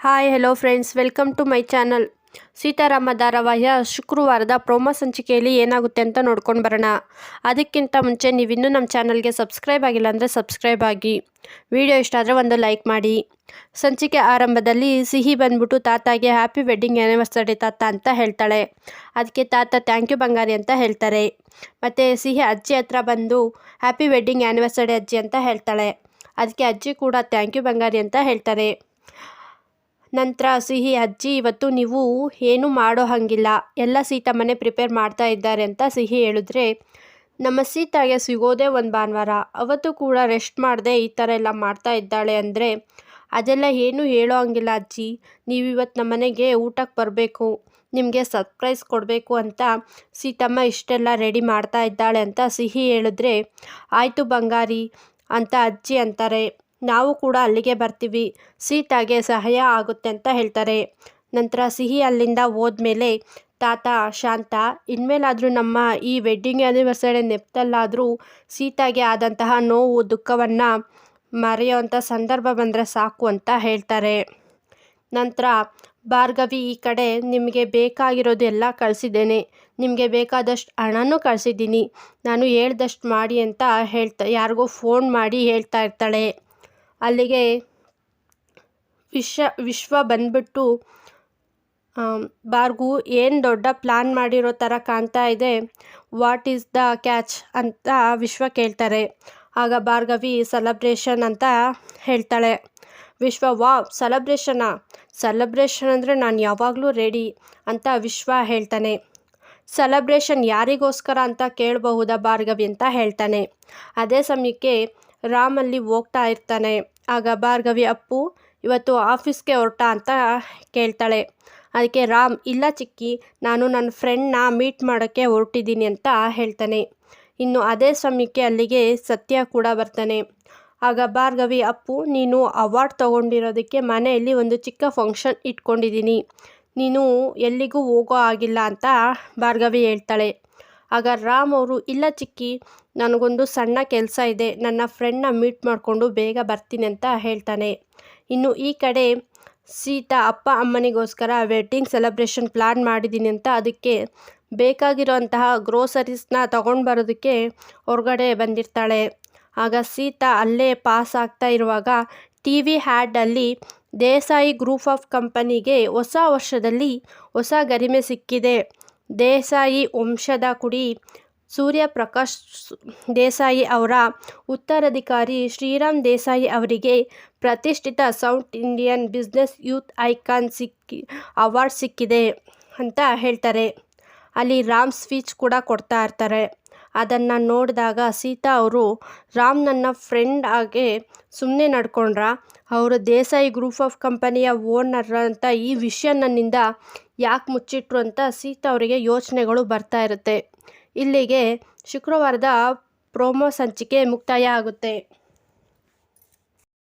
Hi hello friends welcome to my channel Seetharama ಧಾರಾವಾಹಿಯ ಶುಕ್ರವಾರದ promo ಸಂಚಿಕೆಯಲ್ಲಿ ಏನಾಗುತ್ತೆ ಅಂತ ನೋಡ್ಕೊಂಡು ಬರೋಣ. ಅದಕ್ಕಿಂತ ಮುಂಚೆ ನೀವು ಇನ್ನೂ ನಮ್ಮ ಚಾನಲ್ಗೆ ಸಬ್ಸ್ಕ್ರೈಬ್ ಆಗಿಲ್ಲ ಅಂದರೆ ಸಬ್ಸ್ಕ್ರೈಬ್ ಆಗಿ. ವಿಡಿಯೋ ಇಷ್ಟ ಆದರೆ ಒಂದು ಲೈಕ್ ಮಾಡಿ. ಸಂಚಿಕೆ ಆರಂಭದಲ್ಲಿ ಸಿಹಿ ಬಂದ್ಬಿಟ್ಟು ತಾತಾಗೆ ಹ್ಯಾಪಿ ವೆಡ್ಡಿಂಗ್ ಆ್ಯನಿವರ್ಸರಿ ತಾತ ಅಂತ ಹೇಳ್ತಾಳೆ. ಅದಕ್ಕೆ ತಾತ ಥ್ಯಾಂಕ್ ಯು ಬಂಗಾರಿ ಅಂತ ಹೇಳ್ತಾರೆ. ಮತ್ತು ಸಿಹಿ ಅಜ್ಜಿ ಹತ್ರ ಬಂದು ಹ್ಯಾಪಿ ವೆಡ್ಡಿಂಗ್ ಆ್ಯನಿವರ್ಸರಿ ಅಜ್ಜಿ ಅಂತ ಹೇಳ್ತಾಳೆ. ಅದಕ್ಕೆ ಅಜ್ಜಿ ಕೂಡ ಥ್ಯಾಂಕ್ ಯು ಬಂಗಾರಿ ಅಂತ ಹೇಳ್ತಾರೆ. ನಂತರ ಸಿಹಿ, ಅಜ್ಜಿ, ಇವತ್ತು ನೀವು ಏನು ಮಾಡೋ ಹಾಗಿಲ್ಲ. ಎಲ್ಲ ಸೀತಮ್ಮನೆ ಪ್ರಿಪೇರ್ ಮಾಡ್ತಾ ಇದ್ದಾರೆ ಅಂತ ಸಿಹಿ ಹೇಳಿದ್ರೆ, ನಮ್ಮ ಸೀತಾಗೆ ಸಿಗೋದೇ ಒಂದು ಭಾನುವಾರ. ಅವತ್ತು ಕೂಡ ರೆಸ್ಟ್ ಮಾಡದೆ ಈ ಥರ ಎಲ್ಲ ಮಾಡ್ತಾ ಇದ್ದಾಳೆ ಅಂದರೆ, ಅದೆಲ್ಲ ಏನು ಹೇಳೋ ಹಂಗಿಲ್ಲ ಅಜ್ಜಿ. ನೀವು ಇವತ್ತು ನಮ್ಮ ಮನೆಗೆ ಊಟಕ್ಕೆ ಬರಬೇಕು. ನಿಮಗೆ ಸರ್ಪ್ರೈಸ್ ಕೊಡಬೇಕು ಅಂತ ಸೀತಮ್ಮ ಇಷ್ಟೆಲ್ಲ ರೆಡಿ ಮಾಡ್ತಾ ಇದ್ದಾಳೆ ಅಂತ ಸಿಹಿ ಹೇಳಿದ್ರೆ, ಆಯಿತು ಬಂಗಾರಿ ಅಂತ ಅಜ್ಜಿ ಅಂತಾರೆ. ನಾವು ಕೂಡ ಅಲ್ಲಿಗೆ ಬರ್ತೀವಿ. ಸೀತಾಗೆ ಸಹಾಯ ಆಗುತ್ತೆ ಅಂತ ಹೇಳ್ತಾರೆ. ನಂತರ ಸಿಹಿ ಅಲ್ಲಿಂದ ಹೋದ್ಮೇಲೆ ತಾತ, ಶಾಂತ, ಇನ್ಮೇಲಾದರೂ ನಮ್ಮ ಈ ವೆಡ್ಡಿಂಗ್ ಆ್ಯನಿವರ್ಸರಿ ನೆಪ್ತಲ್ಲಾದರೂ ಸೀತಾಗೆ ಆದಂತಹ ನೋವು, ದುಃಖವನ್ನು ಮರೆಯುವಂಥ ಸಂದರ್ಭ ಬಂದರೆ ಸಾಕು ಅಂತ ಹೇಳ್ತಾರೆ. ನಂತರ, ಭಾರ್ಗವಿ, ಈ ಕಡೆ ನಿಮಗೆ ಬೇಕಾಗಿರೋದು ಎಲ್ಲ ಕಳಿಸಿದ್ದೇನೆ. ನಿಮಗೆ ಬೇಕಾದಷ್ಟು ಹಣನೂ ಕಳಿಸಿದ್ದೀನಿ. ನಾನು ಹೇಳ್ದಷ್ಟು ಮಾಡಿ ಅಂತ ಹೇಳ್ತಾ, ಯಾರಿಗೋ ಫೋನ್ ಮಾಡಿ ಹೇಳ್ತಾ ಇರ್ತಾಳೆ. ಅಲ್ಲಿಗೆ ವಿಶ್ವ ವಿಶ್ವ ಬಂದ್ಬಿಟ್ಟು ಬಾರ್ಗು ಏನು ದೊಡ್ಡ ಪ್ಲ್ಯಾನ್ ಮಾಡಿರೋ ಥರ ಕಾಣ್ತಾ ಇದೆ. ವಾಟ್ ಈಸ್ ದ ಕ್ಯಾಚ್ ಅಂತ ವಿಶ್ವ ಕೇಳ್ತಾರೆ. ಆಗ ಭಾರ್ಗವಿ ಸೆಲೆಬ್ರೇಷನ್ ಅಂತ ಹೇಳ್ತಾಳೆ. ವಿಶ್ವ ವಾ ಸೆಲೆಬ್ರೇಷನಾ? ಸೆಲೆಬ್ರೇಷನ್ ಅಂದರೆ ನಾನು ಯಾವಾಗಲೂ ರೆಡಿ ಅಂತ ವಿಶ್ವ ಹೇಳ್ತಾನೆ. ಸೆಲೆಬ್ರೇಷನ್ ಯಾರಿಗೋಸ್ಕರ ಅಂತ ಕೇಳಬಹುದಾ ಭಾರ್ಗವಿ ಅಂತ ಹೇಳ್ತಾನೆ. ಅದೇ ಸಮಯಕ್ಕೆ ರಾಮಲ್ಲಿ ಹೋಗ್ತಾ ಇರ್ತಾನೆ. ಆಗ ಭಾರ್ಗವಿ, ಅಪ್ಪು, ಇವತ್ತು ಆಫೀಸ್ಗೆ ಹೊರಟ ಅಂತ ಕೇಳ್ತಾಳೆ. ಅದಕ್ಕೆ ರಾಮ್, ಇಲ್ಲ ಚಿಕ್ಕಿ, ನಾನು ನನ್ನ ಫ್ರೆಂಡ್ನ ಮೀಟ್ ಮಾಡೋಕ್ಕೆ ಹೊರಟಿದ್ದೀನಿ ಅಂತ ಹೇಳ್ತಾನೆ. ಇನ್ನು ಅದೇ ಸಮಯಕ್ಕೆ ಅಲ್ಲಿಗೆ ಸತ್ಯ ಕೂಡ ಬರ್ತಾನೆ. ಆಗ ಭಾರ್ಗವಿ, ಅಪ್ಪು, ನೀನು ಅವಾರ್ಡ್ ತೊಗೊಂಡಿರೋದಕ್ಕೆ ಮನೆಯಲ್ಲಿ ಒಂದು ಚಿಕ್ಕ ಫಂಕ್ಷನ್ ಇಟ್ಕೊಂಡಿದ್ದೀನಿ. ನೀನು ಎಲ್ಲಿಗೂ ಹೋಗೋ ಆಗಿಲ್ಲ ಅಂತ ಭಾರ್ಗವಿ ಹೇಳ್ತಾಳೆ. ಆಗ ರಾಮ್ ಅವರು, ಇಲ್ಲ ಚಿಕ್ಕಿ, ನನಗೊಂದು ಸಣ್ಣ ಕೆಲಸ ಇದೆ, ನನ್ನ ಫ್ರೆಂಡ್ನ ಮೀಟ್ ಮಾಡಿಕೊಂಡು ಬೇಗ ಬರ್ತೀನಿ ಅಂತ ಹೇಳ್ತಾನೆ. ಇನ್ನು ಈ ಕಡೆ ಸೀತಾ ಅಪ್ಪ ಅಮ್ಮನಿಗೋಸ್ಕರ ವೆಡ್ಡಿಂಗ್ ಸೆಲೆಬ್ರೇಷನ್ ಪ್ಲ್ಯಾನ್ ಮಾಡಿದ್ದೀನಿ ಅಂತ ಅದಕ್ಕೆ ಬೇಕಾಗಿರೋಂತಹ ಗ್ರೋಸರೀಸ್ನ ತಗೊಂಡು ಬರೋದಕ್ಕೆ ಹೊರಗಡೆ ಬಂದಿರ್ತಾಳೆ. ಆಗ ಸೀತಾ ಅಲ್ಲೇ ಪಾಸ್ ಆಗ್ತಾ ಇರುವಾಗ ಟಿ ವಿ ಹ್ಯಾಡಲ್ಲಿ ದೇಸಾಯಿ ಗ್ರೂಪ್ ಆಫ್ ಕಂಪನಿಗೆ ಹೊಸ ವರ್ಷದಲ್ಲಿ ಹೊಸ ಗರಿಮೆ ಸಿಕ್ಕಿದೆ. ದೇಸಾಯಿ ವಂಶದ ಕುಡಿ. ಸೂರ್ಯಪ್ರಕಾಶ್ ದೇಸಾಯಿ ಅವರ ಉತ್ತರಾಧಿಕಾರಿ ಶ್ರೀರಾಮ್ ದೇಸಾಯಿ ಅವರಿಗೆ ಪ್ರತಿಷ್ಠಿತ south Indian business youth icon ಸಿಕ್ಕಿ, ಅವಾರ್ಡ್ ಸಿಕ್ಕಿದೆ ಅಂತ ಹೇಳ್ತಾರೆ. ಅಲ್ಲಿ ರಾಮ್ ಸ್ಪೀಚ್ ಕೂಡ ಕೊಡ್ತಾ ಇರ್ತಾರೆ. ಅದನ್ನು ನೋಡಿದಾಗ ಸೀತಾ ಅವರು, ರಾಮ್ ನನ್ನ ಫ್ರೆಂಡ್ ಆಗಿ ಸುಮ್ಮನೆ ನಡ್ಕೊಂಡ್ರ? ಅವರು ದೇಸಾಯಿ ಗ್ರೂಪ್ ಆಫ್ ಕಂಪನಿಯ ಓನರ್ ಅಂತ ಈ ವಿಷಯ ನನ್ನಿಂದ ಯಾಕೆ ಮುಚ್ಚಿಟ್ರು ಅಂತ ಸೀತಾ ಅವರಿಗೆ ಯೋಚನೆಗಳು ಬರ್ತಾ ಇರುತ್ತೆ. ಇಲ್ಲಿಗೆ ಶುಕ್ರವಾರದ ಪ್ರೋಮೋ ಸಂಚಿಕೆ ಮುಕ್ತಾಯ ಆಗುತ್ತೆ.